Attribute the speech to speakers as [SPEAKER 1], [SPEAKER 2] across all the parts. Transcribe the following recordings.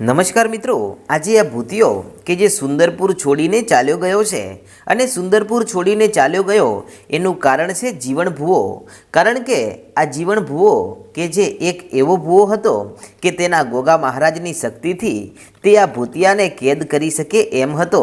[SPEAKER 1] નમસ્કાર મિત્રો, આજે આ ભૂતિયો કે જે સુંદરપુર છોડીને ચાલ્યો ગયો છે અને સુંદરપુર છોડીને ચાલ્યો ગયો, એનું કારણ છે જીવન ભૂવો. કારણ કે આ જીવન ભૂવો કે જે એક એવો ભૂવો હતો કે તેના ગોગા મહારાજની શક્તિથી તે આ ભૂતિયાને કેદ કરી શકે એમ હતો.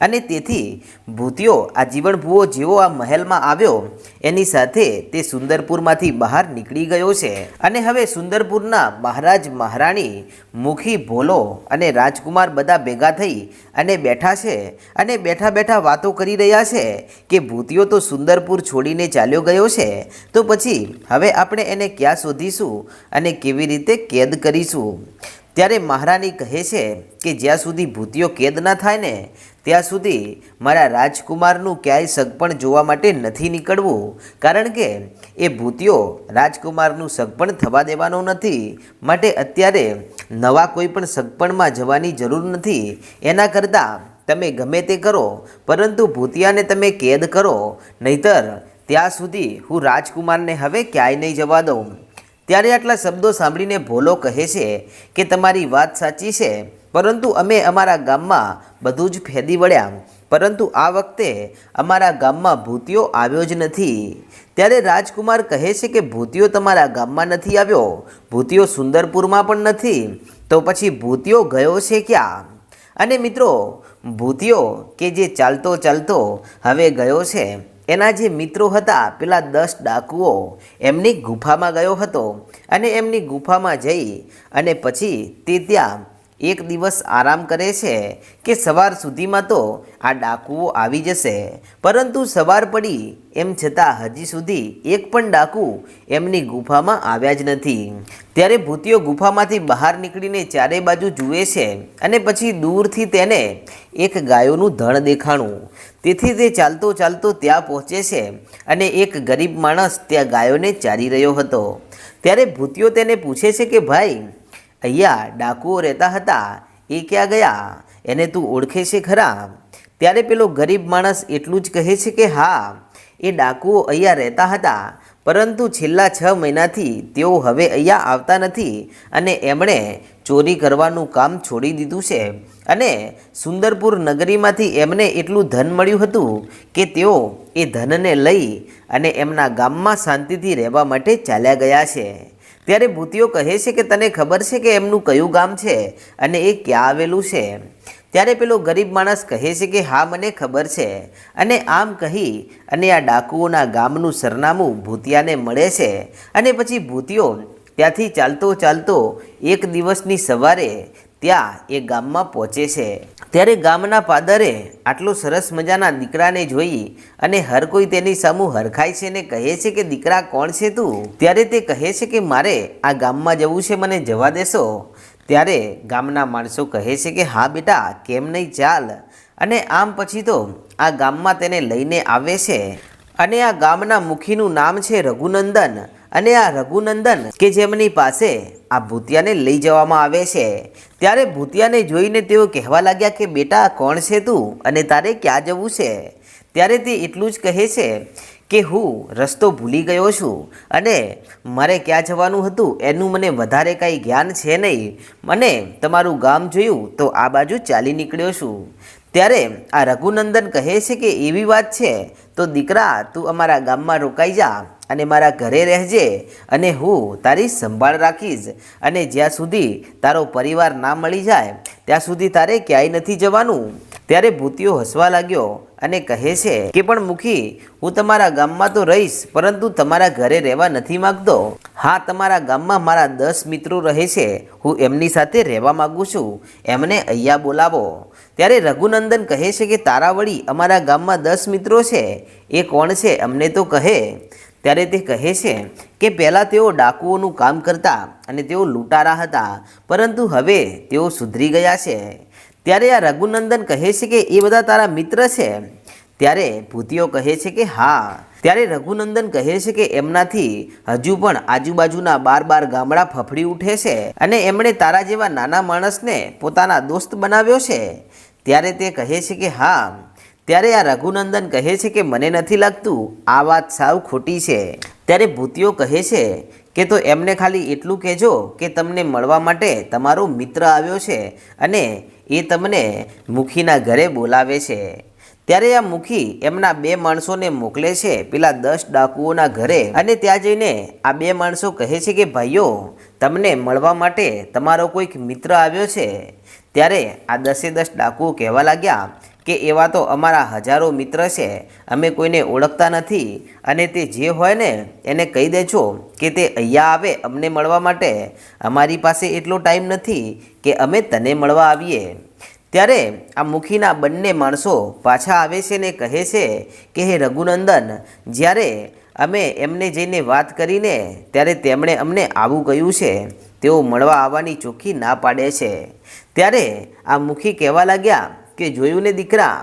[SPEAKER 1] અને તેથી ભૂતિયો આ જીવન ભૂવો જેવો આ મહેલમાં આવ્યો, એની સાથે તે સુંદરપુરમાંથી બહાર નીકળી ગયો છે. અને હવે સુંદરપુરના મહારાજ મહારાણી મુખી ભોલો અને રાજકુમાર બધા ભેગા થઈ અને બેઠા છે અને બેઠા બેઠા વાતો કરી રહ્યા છે કે ભૂતિયો તો સુંદરપુર છોડીને ચાલ્યો ગયો છે. તો પછી હવે આપણે એને ક્યાં શોધીશું અને કેવી રીતે કેદ કરીશું? ત્યારે મહારાણી કહે છે કે જ્યાં સુધી ભૂતિયો કેદ ના થાય ને, ત્યાં સુધી મારા રાજકુમારનું ક્યાંય સગપણ જોવા માટે નથી નીકળવું. કારણ કે એ ભૂતિયો રાજકુમારનું સગપણ થવા દેવાનો નથી. માટે અત્યારે નવા કોઈ પણ સગપણમાં જવાની જરૂર નથી. એના કરતાં તમે ગમે તે કરો, પરંતુ ભૂતિયાને તમે કેદ કરો. નહીતર ત્યાં સુધી હું રાજકુમારને હવે ક્યાંય નહીં જવા દઉં. ત્યારે આટલા શબ્દો સાંભળીને ભોલો કહે છે કે તમારી વાત સાચી છે, પરંતુ અમે અમારા ગામમાં બધું જ ફેદી વળ્યા. પરંતુ આ વખતે અમારા ગામમાં ભૂતિયો આવ્યો જ નથી. ત્યારે રાજકુમાર કહે છે કે ભૂતિયો તમારા ગામમાં નથી આવ્યો ભૂતિયો સુંદરપુરમાં પણ નથી. તો પછી ભૂતિયો ગયો છે ક્યાં? અને મિત્રો ભૂતિયો કે જે ચાલતો ચાલતો હવે ગયો છે? એના જે મિત્રો હતા, પેલા દસ ડાકુઓ, એમની ગુફામાં ગયો હતો અને એમની ગુફામાં જઈ અને પછી તે ત્યાં એક દિવસ આરામ કરે છે કે સવાર સુધીમાં તો આ ડાકુઓ આવી જશે. પરંતુ સવાર પડી, એમ છતાં હજી સુધી એક પણ ડાકુ એમની ગુફામાં આવ્યા જ નથી. ત્યારે ભૂતિયો ગુફામાંથી બહાર નીકળીને ચારે બાજુ જુએ છે અને પછી દૂરથી તેને એક ગાયોનું ધણ દેખાણું. તેથી તે ચાલતો ચાલતો ત્યાં પહોંચે છે અને એક ગરીબ માણસ ત્યાં ગાયોને ચારી રહ્યો હતો. ત્યારે ભૂતિયો તેને પૂછે છે કે, ભાઈ અહીંયા ડાકુઓ રહેતા હતા, એ ક્યાં ગયા? એને તું ઓળખે છે ખરા? ત્યારે પેલો ગરીબ માણસ એટલું જ કહે છે કે હા, એ ડાકુઓ અહીંયા રહેતા હતા. પરંતુ છેલ્લા છ મહિનાથી તેઓ હવે અહીંયા આવતા નથી અને એમણે ચોરી કરવાનું કામ છોડી દીધું છે. અને સુંદરપુર નગરીમાંથી એમને એટલું ધન મળ્યું હતું કે તેઓ એ ધનને લઈ અને એમના ગામમાં શાંતિથી રહેવા માટે ચાલ્યા ગયા છે. ત્યારે ભૂતિઓ કહે છે કે, તને ખબર છે કે એમનું કયું ગામ છે અને એ ક્યાં આવેલું છે? ત્યારે પેલો ગરીબ માણસ કહે છે કે, હા, મને ખબર છે. અને આમ કહી, અને આ ડાકુઓના ગામનું સરનામું ભૂતિયાને મળે છે. અને પછી ભૂતિયો ત્યાંથી ચાલતો ચાલતો એક દિવસની સવારે ત્યાં એ ગામમાં પહોંચે છે. ત્યારે ગામના પાદરે આટલો સરસ મજાના દીકરાને જોઈ અને હર કોઈ તેની સામું હરખાય છે ને કહે છે કે, દીકરા, કોણ છે તું? ત્યારે તે કહે છે કે, મારે આ ગામમાં જવું છે, મને જવા દેશો. ત્યારે ગામના માણસો કહે છે કે, હા બેટા, કેમ નહીં ચાલ? અને આમ પછી તો આ ગામમાં તેને લઈને આવે છે. અને આ ગામના મુખીનું નામ છે રઘુનંદન. અને આ રઘુનંદન કે જેમની પાસે આ ભૂતિયાને લઈ જવામાં આવે છે. ત્યારે ભૂતિયાને જોઈને તેઓ કહેવા લાગ્યા કે, બેટા, કોણ છે તું? અને તારે ક્યાં જવું છે? ત્યારે તે એટલું જ કહે છે કે હું રસ્તો ભૂલી ગયો છું અને મારે ક્યાં જવાનું હતું એનું મને વધારે કાંઈ જ્ઞાન છે નહીં. મને તમારું ગામ જોયું તો આ બાજુ ચાલી નીકળ્યો છું. ત્યારે આ રઘુનંદન કહે છે કે એવી વાત છે, તો દીકરા, તું અમારા ગામમાં રોકાઈ જા અને મારા ઘરે રહેજે અને હું તારી સંભાળ રાખીશ અને જ્યાં સુધી તારો પરિવાર ના મળી જાય, ત્યાં સુધી તારે ક્યાંય નથી જવાનું. ત્યારે ભૂતિયો હસવા લાગ્યો અને કહે છે કે, પણ મુખી, હું તમારા ગામમાં તો રહીશ, પરંતુ તમારા ઘરે રહેવા નથી માગતો. હા, તમારા ગામમાં મારા દસ મિત્રો રહે છે. હું એમની સાથે રહેવા માગું છું. એમને અહીંયા બોલાવો. ત્યારે રઘુનંદન કહે છે કે, તારા વળી અમારા ગામમાં દસ મિત્રો છે. એ કોણ છે? અમને તો કહે. ત્યારે તે કહે છે કે, પહેલાં તેઓ ડાકુઓનું કામ કરતા અને તેઓ લૂંટારા હતા, પરંતુ હવે તેઓ સુધરી ગયા છે. ત્યારે આ રઘુનંદન કહે છે કે એ બધા તારા મિત્ર છે ત્યારે ભૂતિયો કહે છે કે હા. ત્યારે રઘુનંદન કહે છે કે એમનાથી હજુ પણ આજુબાજુના બાર બાર ગામડા ફફડી ઉઠે છે અને એમણે તારા જેવા નાના માણસને પોતાના દોસ્ત બનાવ્યો છે. ત્યારે તે કહે છે કે હા. ત્યારે આ રઘુનંદન કહે છે કે મને નથી લાગતું આ વાત સાવ ખોટી છે. ત્યારે ભૂતિયો કહે છે કે તો એમને ખાલી એટલું કહેજો કે તમને મળવા માટે તમારો મિત્ર આવ્યો છે અને એ તમને મુખીના ઘરે બોલાવે છે. ત્યારે આ મુખી એમના બે માણસોને મોકલે છે પેલા દસ ડાકુઓના ઘરે અને ત્યાં જઈને આ બે માણસો કહે છે કે, ભાઈઓ, તમને મળવા માટે તમારો કોઈક મિત્ર આવ્યો છે. ત્યારે આ દસે દસ ડાકુઓ કહેવા લાગ્યા કે એવા તો અમારા હજારો મિત્ર છે, અમે કોઈને ઓળખતા નથી. અને તે જે હોય ને, એને કહી દેજો કે તે અહીંયા આવે અમને મળવા માટે. અમારી પાસે એટલો ટાઈમ નથી કે અમે તને મળવા આવીએ. ત્યારે આ મુખીના બંને માણસો પાછા આવે છે ને કહે છે કે, હે રઘુનંદન, જ્યારે અમે એમને જઈને વાત કરીને, ત્યારે તેમણે અમને આવું કહ્યું છે, તેઓ મળવા આવવાની ચોખ્ખી ના પાડે છે. ત્યારે આ મુખી કહેવા લાગ્યા કે જોયું ને દીકરા,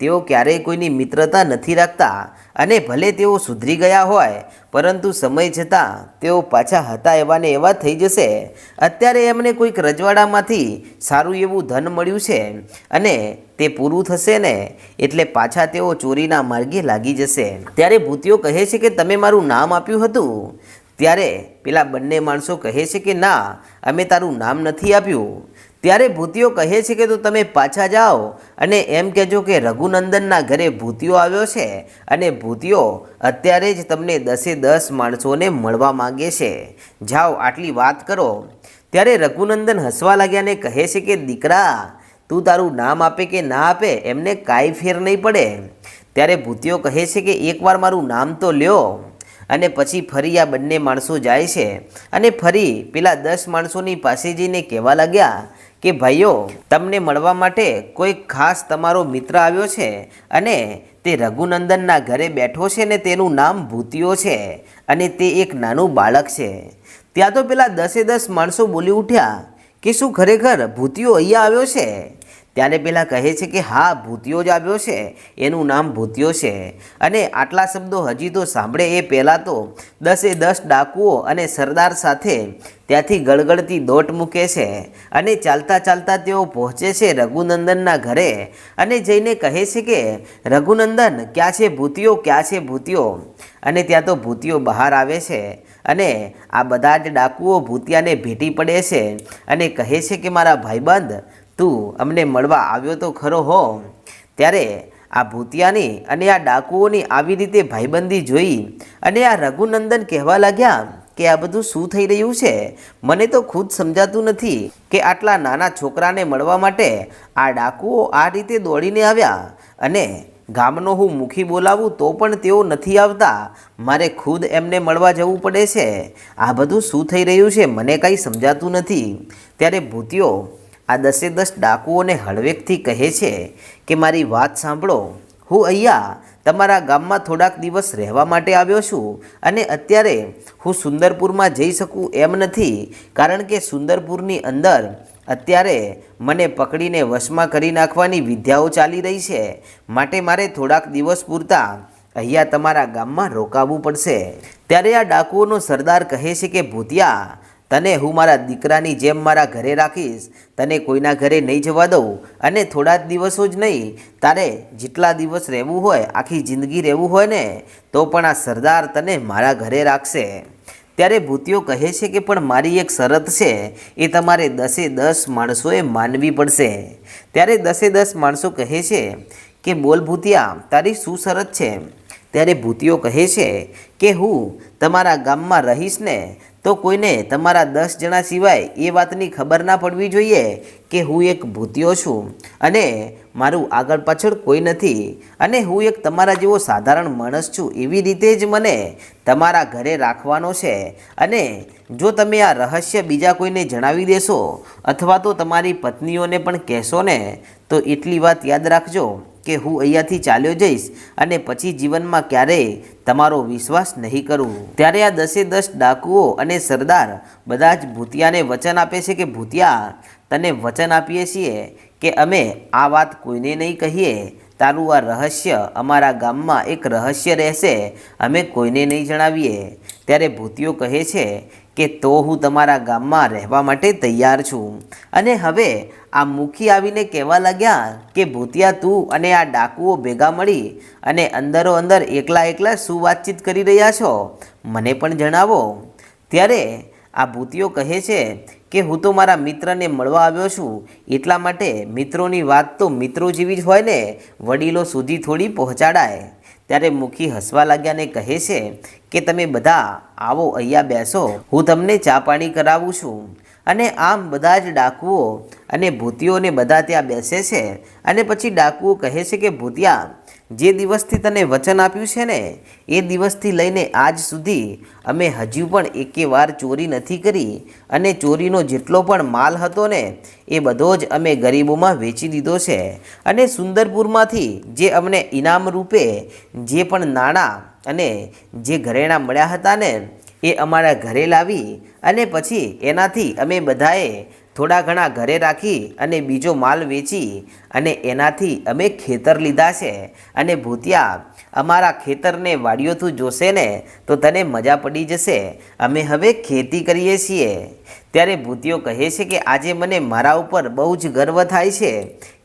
[SPEAKER 1] તેઓ ક્યારેય કોઈની મિત્રતા નથી રાખતા અને ભલે તેઓ સુધરી ગયા હોય, પરંતુ સમય જતાં તેઓ પાછા હતા એવા ને એવા થઈ જશે. અત્યારે એમને કોઈક રજવાડામાંથી સારું એવું ધન મળ્યું છે અને તે પૂરું થશે ને એટલે પાછા તેઓ ચોરીના માર્ગે લાગી જશે. ત્યારે ભૂતિઓ કહે છે કે તમે મારું નામ આપ્યું હતું. ત્યારે પેલા બંને માણસો કહે છે કે ના, અમે તારું નામ નથી આપ્યું. ત્યારે ભૂતિઓ કહે છે કે તો તમે પાછા જાઓ અને એમ કહેજો કે રઘુનંદનના ઘરે ભૂતિઓ આવ્યો છે અને ભૂતિઓ અત્યારે જ તમને દસે દસ માણસોને મળવા માંગે છે. જાઓ, આટલી વાત કરો. ત્યારે રઘુનંદન હસવા લાગ્યા ને કહે છે કે, દીકરા, તું તારું નામ આપે કે ના આપે એમને કાંઈ ફેર નહીં પડે. ત્યારે ભૂતિઓ કહે છે કે, એકવાર મારું નામ તો લ્યો. અને પછી ફરી આ બંને માણસો જાય છે. અને ફરી પેલા દસ માણસોની પાસે જઈને કહેવા લાગ્યા કે ભાઈઓ, તમને મળવા માટે કોઈ ખાસ તમારો મિત્ર આવ્યો છે? અને તે રઘુનંદનના ઘરે બેઠો છે ને તેનું નામ ભૂતિયો છે અને તે એક નાનું બાળક છે. ત્યાં તો પેલા દસે દસ માણસો બોલી ઉઠ્યા કે શું ખરેખર ભૂતિયો અહીંયા આવ્યો છે? ત્યારે પેલા કહે છે કે, હા, ભૂતિયો જ આવ્યો છે. એનું નામ ભૂતિયો છે. અને આટલા શબ્દો હજી તો સાંભળે એ પહેલાં તો દસે દસ ડાકુઓ અને સરદાર સાથે ત્યાંથી ગળગળતી દોટ મૂકે છે અને ચાલતા ચાલતા તેઓ પહોંચે છે રઘુનંદનના ઘરે. અને જઈને કહે છે કે, રઘુનંદન, ક્યાં છે ભૂતિયો? ક્યાં છે ભૂતિયો? અને ત્યાં તો ભૂતિયો બહાર આવે છે. અને આ બધા જ ડાકુઓ ભૂતિયાને ભેટી પડે છે અને કહે છે કે, મારા ભાઈબંધ તું અમને મળવા આવ્યો તો ખરો હો. ત્યારે આ ભૂતિયાની અને આ ડાકુઓની આવી રીતે ભાઈબંધી જોઈ અને આ રઘુનંદન કહેવા લાગ્યા કે આ બધું શું થઈ રહ્યું છે? મને તો ખુદ સમજાતું નથી કે આટલા નાના છોકરાને મળવા માટે આ ડાકુઓ આ રીતે દોડીને આવ્યા અને ગામનો હું મુખી બોલાવું તો પણ તેઓ નથી આવતા. મારે ખુદ એમને મળવા જવું પડે છે. આ બધું શું થઈ રહ્યું છે મને કાંઈ સમજાતું નથી. ત્યારે ભૂતિયો આ દસે દસ ડાકુઓને હળવેકથી કહે છે કે મારી વાત સાંભળો. હું અહીંયા તમારા ગામમાં થોડાક દિવસ રહેવા માટે આવ્યો છું અને અત્યારે હું સુંદરપુરમાં જઈ શકું એમ નથી કારણ કે સુંદરપુરની અંદર અત્યારે મને પકડીને વશમાં કરી નાખવાની વિદ્યાઓ ચાલી રહી છે. માટે મારે થોડાક દિવસ પૂરતા અહીંયા તમારા ગામમાં રોકાવવું પડશે. ત્યારે આ ડાકુઓનો સરદાર કહે છે કે, ભૂતિયા તને હું મારા દીકરાની જેમ મારા ઘરે રાખીશ, તને કોઈના ઘરે નહીં જવા દઉં અને થોડા જ દિવસો જ નહીં, તારે જેટલા દિવસ રહેવું હોય, આખી જિંદગી રહેવું હોય ને, તો પણ આ સરદાર તને મારા ઘરે રાખશે. ત્યારે ભૂતિઓ કહે છે કે પણ મારી એક શરત છે, એ તમારે દસે દસ માણસોએ માનવી પડશે. ત્યારે દસે દસ માણસો કહે છે કે, બોલ ભૂતિયા, તારી શું શરત છે? ત્યારે ભૂતિઓ કહે છે કે, હું તમારા ગામમાં રહીશ ને તો કોઈને તમારા દસ જણા સિવાય એ વાતની ખબર ના પડવી જોઈએ કે હું એક ભૂતિયો છું. અને મારું આગળ પાછળ કોઈ નથી. અને હું એક તમારા જેવો સાધારણ માણસ છું એવી રીતે જ મને તમારા ઘરે રાખવાનો છે. અને જો તમે આ રહસ્ય બીજા કોઈને જણાવી દેશો અથવા તો તમારી પત્નીઓને પણ કહેશો ને, તો એટલી વાત યાદ રાખજો. કે હું અહીંયાથી ચાલ્યો જઈશ અને પછી જીવનમાં ક્યારેય તમારો વિશ્વાસ નહીં કરું. ત્યારે આ દસે દસ ડાકુઓ અને સરદાર બધા જ ભૂતિયાને વચન આપે છે કે, ભૂતિયા, તને વચન આપીએ છીએ કે અમે આ વાત કોઈને નહીં કહીએ? તારું આ રહસ્ય અમારા ગામમાં એક રહસ્ય રહેશે, અમે કોઈને નહીં જણાવીએ? ત્યારે ભૂતિઓ કહે છે કે તો હું તમારા ગામમાં રહેવા માટે તૈયાર છું. અને હવે આ મુખી આવીને કહેવા લાગ્યા કે, ભૂતિયા, તું અને આ ડાકુઓ ભેગા મળી અને અંદરો અંદર એકલા એકલા શું વાતચીત કરી રહ્યા છો? મને પણ જણાવો. ત્યારે આ ભૂતિઓ કહે છે કે, હું તો મારા મિત્રને મળવા આવ્યો છું. એટલા માટે મિત્રોની વાત તો મિત્રો જેવી જ હોય ને. વડીલો સુધી થોડી પહોંચાડાય. ત્યારે મુખી હસવા લાગ્યાને કહે છે કે તમે બધા આવો અહીંયા બેસો, હું તમને ચા પાણી કરાવું છું. અને આમ બધા જ ડાકુઓ અને ભૂતિઓને બધા ત્યાં બેસે છે. અને પછી ડાકુઓ કહે છે કે, ભૂતિયા જે દિવસથી તને વચન આપ્યું છે ને, એ દિવસથી લઈને આજ સુધી અમે હજુ પણ એકે વાર ચોરી નથી કરી અને ચોરીનો જેટલો પણ માલ હતો ને, એ બધો જ અમે ગરીબોમાં વેચી દીધો છે. અને સુંદરપુરમાંથી જે અમને ઇનામ રૂપે જે પણ નાણાં અને જે ઘરેણાં મળ્યા હતા ને, એ અમારા ઘરે લાવી અને પછી એનાથી અમે બધાએ થોડા ઘણા ઘરે રાખી અને બીજો માલ વેચી અને એનાથી અમે ખેતર લીધા છે. અને ભૂતિયા, અમારા ખેતરને વાડીઓ જોશે ને તો તને મજા પડી જશે. અમે હવે ખેતી કરીએ છીએ. ત્યારે ભૂતિઓ કહે છે કે આજે મને મારા ઉપર બહુ જ ગર્વ થાય છે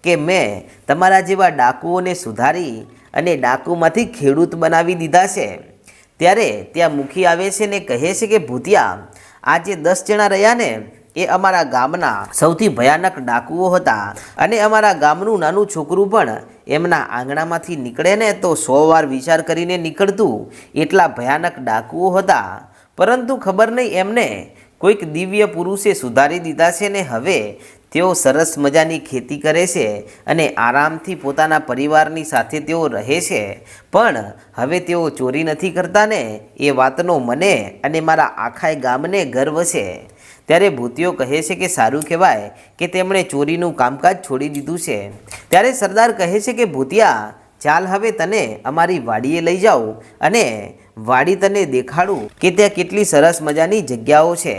[SPEAKER 1] કે મેં તમારા જેવા ડાકુઓને સુધારી અને ડાકુમાંથી ખેડૂત બનાવી દીધા છે. ત્યારે ત્યાં મુખી આવે છે ને કહે છે કે ભૂતિયા, આજે દસ જણા રહ્યા ને એ અમારા ગામના સૌથી ભયાનક ડાકુઓ હતા. અને અમારા ગામનું નાનું છોકરું પણ એમના આંગણામાંથી નીકળે ને તો સો વાર વિચાર કરીને નીકળતું એટલા ભયાનક ડાકુઓ હતા. પરંતુ ખબર નહીં એમને કોઈક દિવ્ય પુરુષે સુધારી દીધા છે ને હવે તેઓ સરસ મજાની ખેતી કરે છે અને આરામથી પોતાના પરિવારની સાથે તેઓ રહે છે. પણ હવે તેઓ ચોરી નથી કરતા ને એ વાતનો મને અને મારા આખાય ગામને ગર્વ છે. ત્યારે ભૂતિઓ કહે છે કે સારું કહેવાય કે તેમણે ચોરીનું કામકાજ છોડી દીધું છે. ત્યારે સરદાર કહે છે કે, ભૂતિયા, ચાલ હવે તને અમારી વાડીએ લઈ જાઉં અને વાડી તને દેખાડું કે ત્યાં કેટલી સરસ મજાની જગ્યાઓ છે.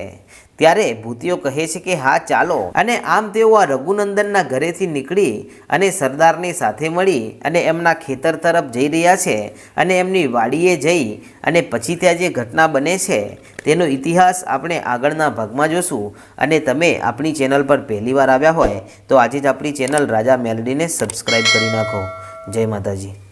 [SPEAKER 1] ત્યારે ભૂતિઓ કહે છે કે, હા, ચાલો. અને આમ તેઓ આ રઘુનંદનના ઘરેથી નીકળી અને સરદારની સાથે મળી અને એમના ખેતર તરફ જઈ રહ્યા છે અને એમની વાડીએ જઈ અને પછી ત્યાં જે ઘટના બને છે તેનો ઇતિહાસ આપણે આગળના ભાગમાં જોશું. અને તમે આપણી ચેનલ પર પહેલીવાર આવ્યા હોય તો આજે જ આપણી ચેનલ રાજા મેલડીને સબસ્ક્રાઈબ કરી નાખો. જય માતાજી.